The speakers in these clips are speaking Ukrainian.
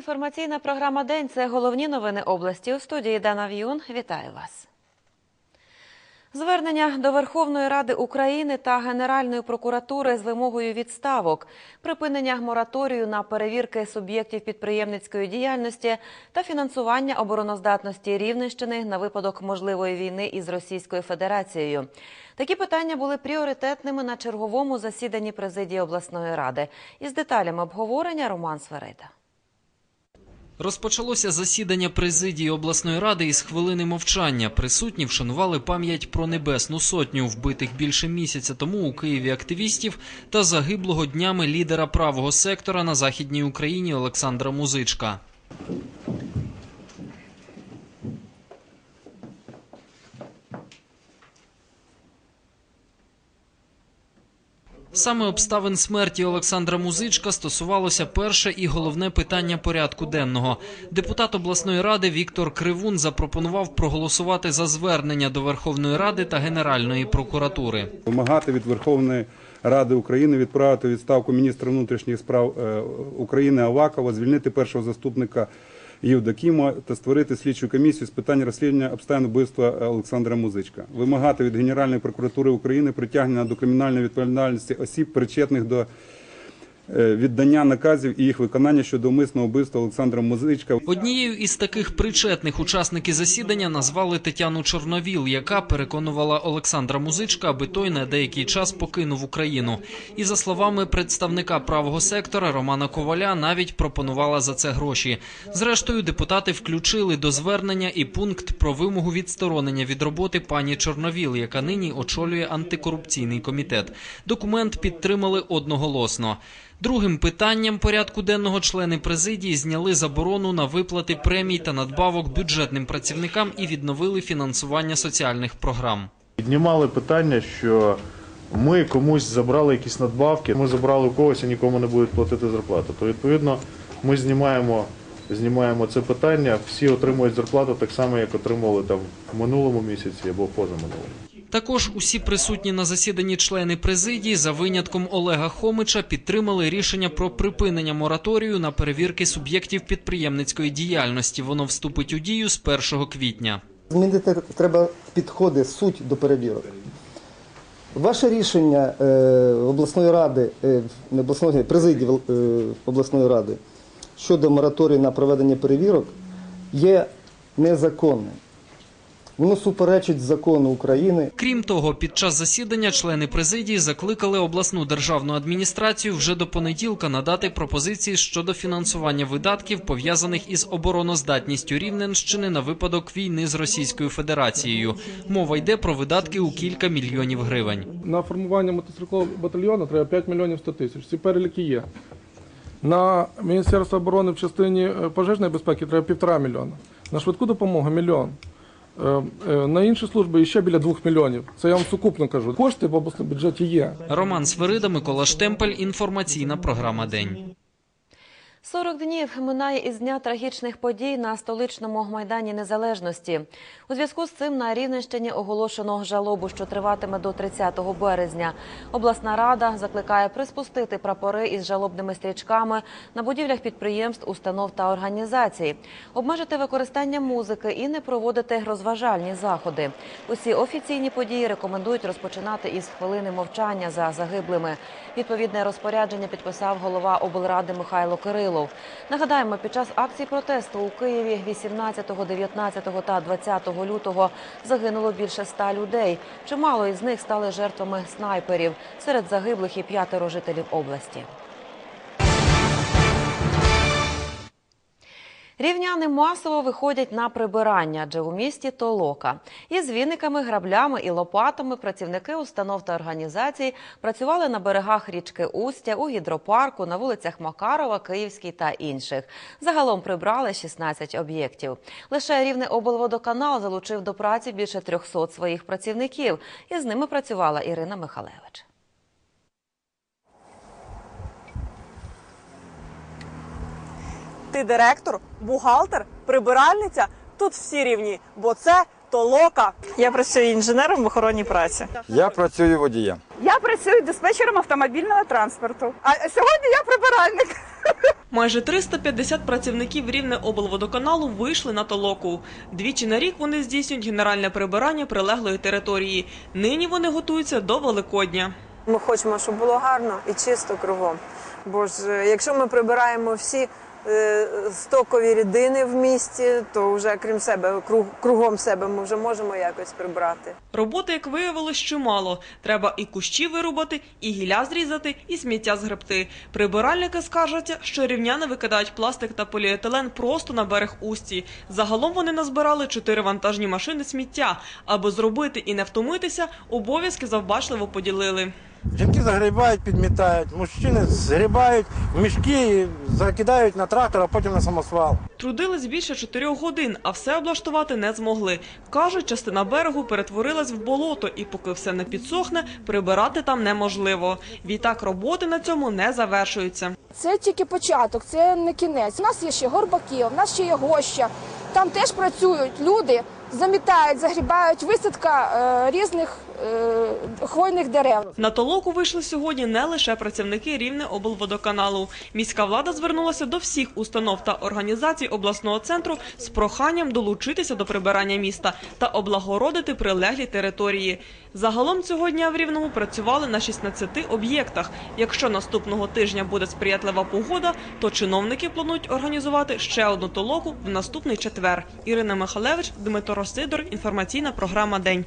інформаційна програма День. Це головні новини області. У студії Дана В'юн. Вітаю вас. Звернення до Верховної Ради України та Генеральної прокуратури з вимогою відставок, припинення мораторію на перевірки суб'єктів підприємницької діяльності та фінансування обороноздатності Рівненщини на випадок можливої війни із Російською Федерацією. Такі питання були пріоритетними на черговому засіданні президії обласної ради. Із деталями обговорення Роман Сверида. Розпочалося засідання президії обласної ради із хвилини мовчання. Присутні вшанували пам'ять про небесну сотню, вбитих більше місяця тому у Києві активістів та загиблого днями лідера правого сектора на західній Україні Олександра Музичка. Саме обставин смерті Олександра Музичка стосувалося перше і головне питання порядку денного. Депутат обласної ради Віктор Кривун запропонував проголосувати за звернення до Верховної Ради та Генеральної прокуратури. вимагати від Верховної Ради України відправити відставку міністра внутрішніх справ е, України Авакова, звільнити першого заступника Євдокіма та створити слідчу комісію з питань розслідування обставин вбивства Олександра Музичка. Вимагати від Генеральної прокуратури України притягнення до кримінальної відповідальності осіб, причетних до віддання наказів і їх виконання щодо умисного вбивства Олександра Музичка. Однією із таких причетних учасників засідання назвали Тетяну Чорновіл, яка переконувала Олександра Музичка, аби той на деякий час покинув Україну. І за словами представника правого сектора Романа Коваля, навіть пропонувала за це гроші. Зрештою, депутати включили до звернення і пункт про вимогу відсторонення від роботи пані Чорновіл, яка нині очолює антикорупційний комітет. Документ підтримали одноголосно. Другим питанням порядку денного члени президії зняли заборону на виплати премій та надбавок бюджетним працівникам і відновили фінансування соціальних програм. Піднімали питання, що ми комусь забрали якісь надбавки, ми забрали у когось і нікому не будуть платити зарплату. То відповідно ми знімаємо, знімаємо це питання, всі отримують зарплату так само, як отримували там в минулому місяці або позаминулому. Також усі присутні на засіданні члени президії, за винятком Олега Хомича, підтримали рішення про припинення мораторію на перевірки суб'єктів підприємницької діяльності. Воно вступить у дію з 1 квітня. Змінити треба підходи, суть до перевірок. Ваше рішення е, обласної ради, е, не обласної президії е, обласної ради щодо мораторію на проведення перевірок є незаконним. Воно суперечить закону України. Крім того, під час засідання члени президії закликали обласну державну адміністрацію вже до понеділка надати пропозиції щодо фінансування видатків, пов'язаних із обороноздатністю Рівненщини на випадок війни з Російською Федерацією. Мова йде про видатки у кілька мільйонів гривень. На формування мотострілкового батальйону треба 5 мільйонів 100 тисяч. Ці переліки є. На Міністерство оборони в частині е, пожежної безпеки треба півтора мільйона. На швидку допомогу мільйон. Е, е, На інші служби ще біля двох мільйонів. Це я вам сукупно кажу. Кошти в обласному бюджеті є. Роман Сверида, Микола Штемпель. Інформаційна програма День. 40 днів минає із дня трагічних подій на столичному майдані Незалежності. У зв'язку з цим на Рівненщині оголошено жалобу, що триватиме до 30 березня. Обласна рада закликає приспустити прапори із жалобними стрічками на будівлях підприємств, установ та організацій, обмежити використання музики і не проводити розважальні заходи. Усі офіційні події рекомендують розпочинати із хвилини мовчання за загиблими. Відповідне розпорядження підписав голова облради Михайло Кирилов. Нагадаємо, під час акцій протесту у Києві 18, 19 та 20 лютого загинуло більше ста людей. Чимало із них стали жертвами снайперів. Серед загиблих і п'ятеро жителів області. Рівняни масово виходять на прибирання, адже у місті толока. Із віниками, граблями і лопатами працівники установ та організацій працювали на берегах річки Устя, у гідропарку, на вулицях Макарова, Київській та інших. Загалом прибрали 16 об'єктів. Лише рівне облводоканал залучив до праці більше 300 своїх працівників. І з ними працювала Ірина Михалевич. Ти директор, бухгалтер, прибиральниця. Тут всі рівні, бо це толока. Я працюю інженером в охоронній праці. Я працюю водієм. Я працюю диспетчером автомобільного транспорту. А сьогодні я прибиральник. Майже 350 працівників рівне облводоканалу вийшли на толоку. Двічі на рік вони здійснюють генеральне прибирання прилеглої території. Нині вони готуються до Великодня. Ми хочемо, щоб було гарно і чисто кругом. Бо ж е, якщо ми прибираємо всі стокові рідини в місті, то вже крім себе, круг, кругом себе ми вже можемо якось прибрати. Роботи, як виявилось, чимало. Треба і кущі вирубати, і гілля зрізати, і сміття згребти. Прибиральники скаржаться, що рівняни викидають пластик та поліетилен просто на берег усті. Загалом вони назбирали чотири вантажні машини сміття. Аби зробити і не втомитися, обов'язки завбачливо поділили. Жінки загрібають, підмітають, мужчини згрібають в мішки, і закидають на трактор, а потім на самосвал. Трудились більше чотирьох годин, а все облаштувати не змогли. Кажуть, частина берегу перетворилась в болото, і поки все не підсохне, прибирати там неможливо. Відтак роботи на цьому не завершуються. Це тільки початок, це не кінець. У нас є ще горбаки, у нас ще є гоща. Там теж працюють люди, замітають, загрібають висадка е, різних хвойних дерев. На толоку вийшли сьогодні не лише працівники рівне облводоканалу. Міська влада звернулася до всіх установ та організацій обласного центру з проханням долучитися до прибирання міста та облагородити прилеглі території. Загалом цього дня в Рівному працювали на 16 об'єктах. Якщо наступного тижня буде сприятлива погода, то чиновники планують організувати ще одну толоку в наступний четвер. Ірина Михалевич, Дмитро Сидор. Інформаційна програма День.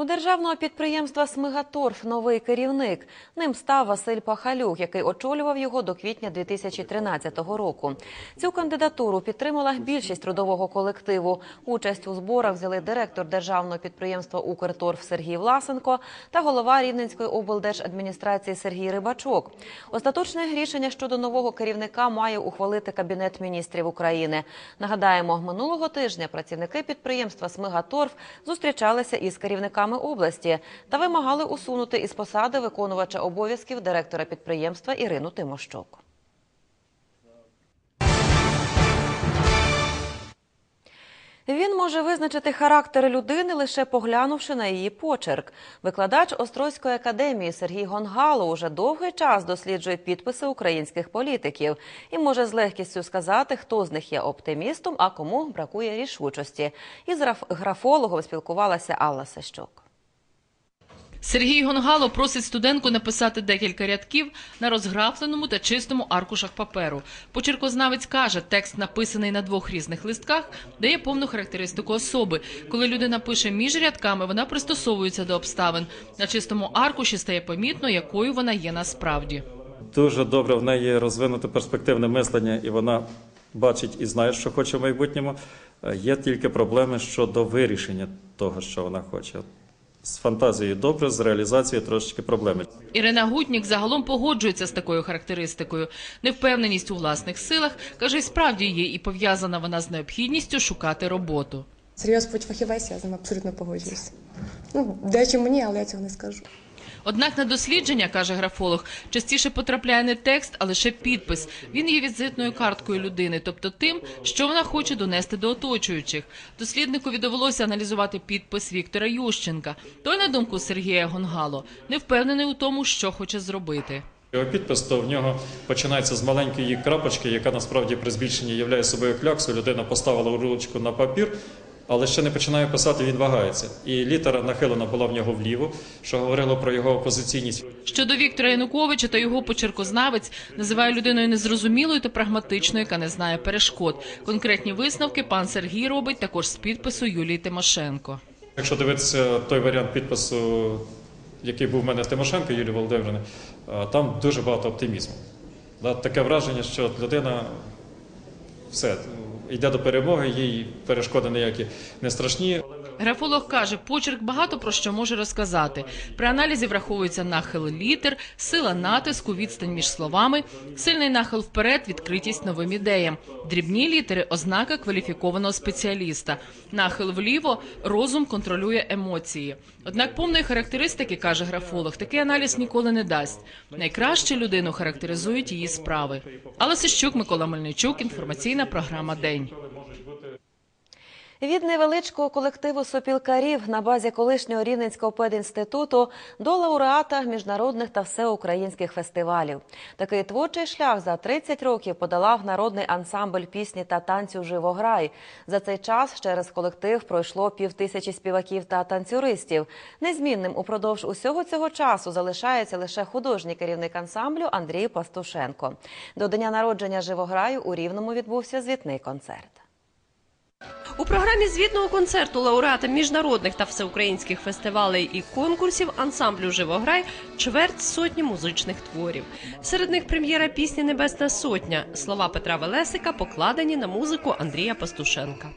У державного підприємства «Смигаторф» новий керівник. Ним став Василь Пахалюк, який очолював його до квітня 2013 року. Цю кандидатуру підтримала більшість трудового колективу. Участь у зборах взяли директор державного підприємства «Укрторф» Сергій Власенко та голова Рівненської облдержадміністрації Сергій Рибачок. Остаточне рішення щодо нового керівника має ухвалити Кабінет міністрів України. Нагадаємо, минулого тижня працівники підприємства «Смигаторф» зустрічалися із керівниками області та вимагали усунути із посади виконувача обов'язків директора підприємства Ірину Тимощук. Він може визначити характер людини лише поглянувши на її почерк. Викладач Острозької академії Сергій Гонгало уже довгий час досліджує підписи українських політиків і може з легкістю сказати, хто з них є оптимістом, а кому бракує рішучості. Із з графологом спілкувалася Алла Сещук. Сергій Гонгало просить студентку написати декілька рядків на розграфленому та чистому аркушах паперу. Почеркознавець каже, текст, написаний на двох різних листках, дає повну характеристику особи. Коли людина пише між рядками, вона пристосовується до обставин. На чистому аркуші стає помітно, якою вона є насправді. Дуже добре в неї розвинуте перспективне мислення, і вона бачить і знає, що хоче в майбутньому. Е, Є тільки проблеми щодо вирішення того, що вона хоче. З фантазією добре, з реалізацією трошечки проблеми. Ірина Гутнік загалом погоджується з такою характеристикою. Невпевненість у власних силах каже, і справді є і пов'язана вона з необхідністю шукати роботу. Серйозно, будь фахівець, я з ним абсолютно погоджуюсь. Ну, дечому ні, але я цього не скажу. Однак на дослідження, каже графолог, частіше потрапляє не текст, а лише підпис. Він є візитною карткою людини, тобто тим, що вона хоче донести до оточуючих. Дослідникові довелося аналізувати підпис Віктора Ющенка. Той, на думку Сергія Гонгало, не впевнений у тому, що хоче зробити. Його підпис, то в нього починається з маленької крапочки, яка насправді при збільшенні являє собою кляксу. Людина поставила ручку на папір, але ще не починає писати, він вагається. І літера нахилена була в нього вліво, що говорило про його опозиційність. Щодо Віктора Януковича та його почеркознавець називає людиною незрозумілою та прагматичною, яка не знає перешкод. Конкретні висновки пан Сергій робить також з підпису Юлії Тимошенко. Якщо дивитися той варіант підпису, який був в мене Тимошенко Юлії Володимирівни, там дуже багато оптимізму. Таке враження, що людина все йде до перемоги, їй перешкоди ніякі не страшні. Графолог каже, почерк багато про що може розказати. При аналізі враховується нахил літер, сила натиску, відстань між словами, сильний нахил вперед, відкритість новим ідеям. Дрібні літери ознака кваліфікованого спеціаліста. Нахил вліво розум контролює емоції. Однак повної характеристики, каже графолог, такий аналіз ніколи не дасть. Найкраще людину характеризують її справи. Алла Сищук, Микола Мельничук, інформаційна програма День. Від невеличкого колективу сопілкарів на базі колишнього Рівненського педінституту до лауреата міжнародних та всеукраїнських фестивалів. Такий творчий шлях за 30 років подолав народний ансамбль пісні та танцю Живограй. За цей час через колектив пройшло півтисячі співаків та танцюристів. Незмінним упродовж усього цього часу залишається лише художній керівник ансамблю Андрій Пастушенко. До дня народження Живограю у Рівному відбувся звітний концерт. У програмі звітного концерту лауреата міжнародних та всеукраїнських фестивалей і конкурсів ансамблю Живограй чверть сотні музичних творів. Серед них прем'єра пісні Небесна сотня. Слова Петра Велесика покладені на музику Андрія Пастушенка.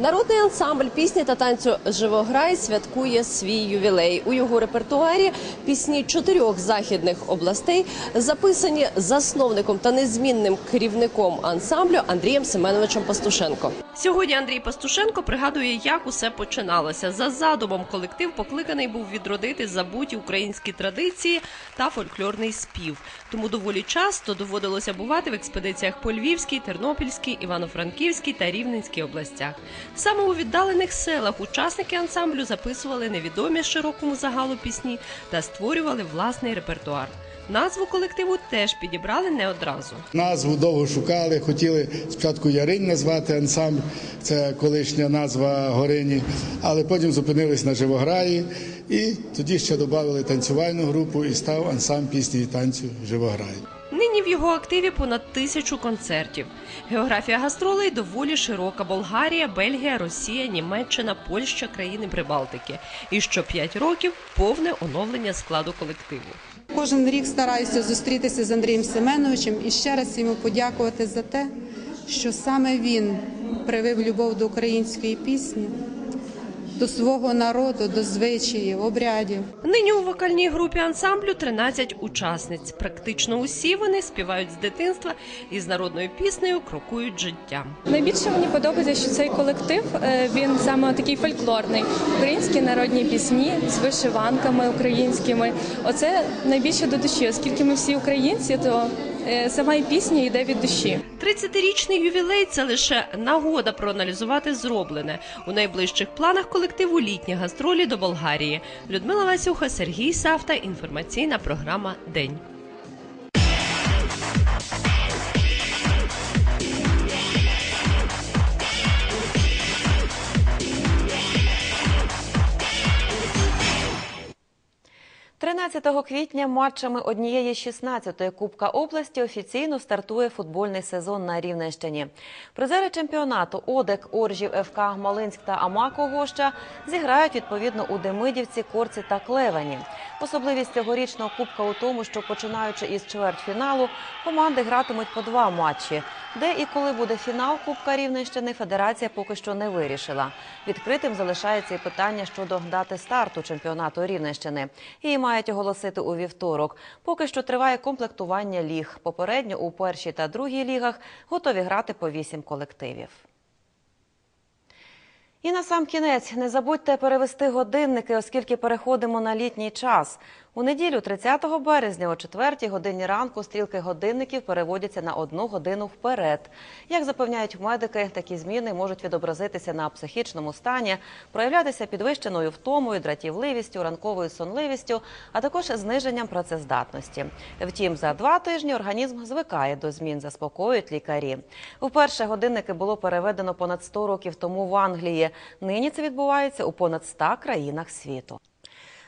Народний ансамбль пісні та танцю Живограй святкує свій ювілей. У його репертуарі пісні чотирьох західних областей записані засновником та незмінним керівником ансамблю Андрієм Семеновичем Пастушенко. Сьогодні Андрій Пастушенко пригадує, як усе починалося. За задумом колектив покликаний був відродити забуті українські традиції та фольклорний спів. Тому доволі часто доводилося бувати в експедиціях по Львівській, Тернопільській, Івано-Франківській та Рівненській областях. Саме у віддалених селах учасники ансамблю записували невідомі широкому загалу пісні та створювали власний репертуар. Назву колективу теж підібрали не одразу. Назву довго шукали, хотіли спочатку Яринь назвати ансамбль, це колишня назва Горині, але потім зупинились на Живограї і тоді ще додали танцювальну групу і став ансамбль пісні і танцю Живограй. Нині в його активі понад тисячу концертів. Географія гастролей доволі широка: Болгарія, Бельгія, Росія, Німеччина, Польща, країни Прибалтики. І що п'ять років повне оновлення складу колективу. Кожен рік стараюся зустрітися з Андрієм Семеновичем і ще раз йому подякувати за те, що саме він привив любов до української пісні, до свого народу, до звичаїв, обрядів. Нині у вокальній групі ансамблю 13 учасниць. Практично усі вони співають з дитинства і з народною піснею крокують життям. Найбільше мені подобається, що цей колектив е, він саме такий фольклорний. Українські народні пісні з вишиванками українськими. Оце найбільше до душі, оскільки ми всі українці, то сама і пісня йде від душі. 30-річний ювілей це лише нагода проаналізувати зроблене. У найближчих планах колективу літні гастролі до Болгарії. Людмила Васюха, Сергій Савта. Інформаційна програма День. – 13 квітня матчами однієї з 16-ї Кубка області офіційно стартує футбольний сезон на Рівненщині. Призери чемпіонату Одек, Оржів, ФК, Малинськ та Амако Гоща зіграють відповідно у Демидівці, Корці та Клевані. Особливість цьогорічного кубка у тому, що починаючи із чвертьфіналу, команди гратимуть по два матчі. Де і коли буде фінал Кубка Рівненщини, федерація поки що не вирішила. Відкритим залишається і питання щодо дати старту чемпіонату Рівненщини. Її мають оголосити у вівторок. Поки що триває комплектування ліг. Попередньо у першій та другій лігах готові грати по вісім колективів. І на сам кінець не забудьте перевести годинники, оскільки переходимо на літній час. У неділю, 30 березня, о 4 годині ранку, стрілки годинників переводяться на одну годину вперед. Як запевняють медики, такі зміни можуть відобразитися на психічному стані, проявлятися підвищеною втомою, дратівливістю, ранковою сонливістю, а також зниженням працездатності. Втім, за два тижні організм звикає до змін, заспокоюють лікарі. Вперше годинники було переведено понад 100 років тому в Англії. Нині це відбувається у понад 100 країнах світу.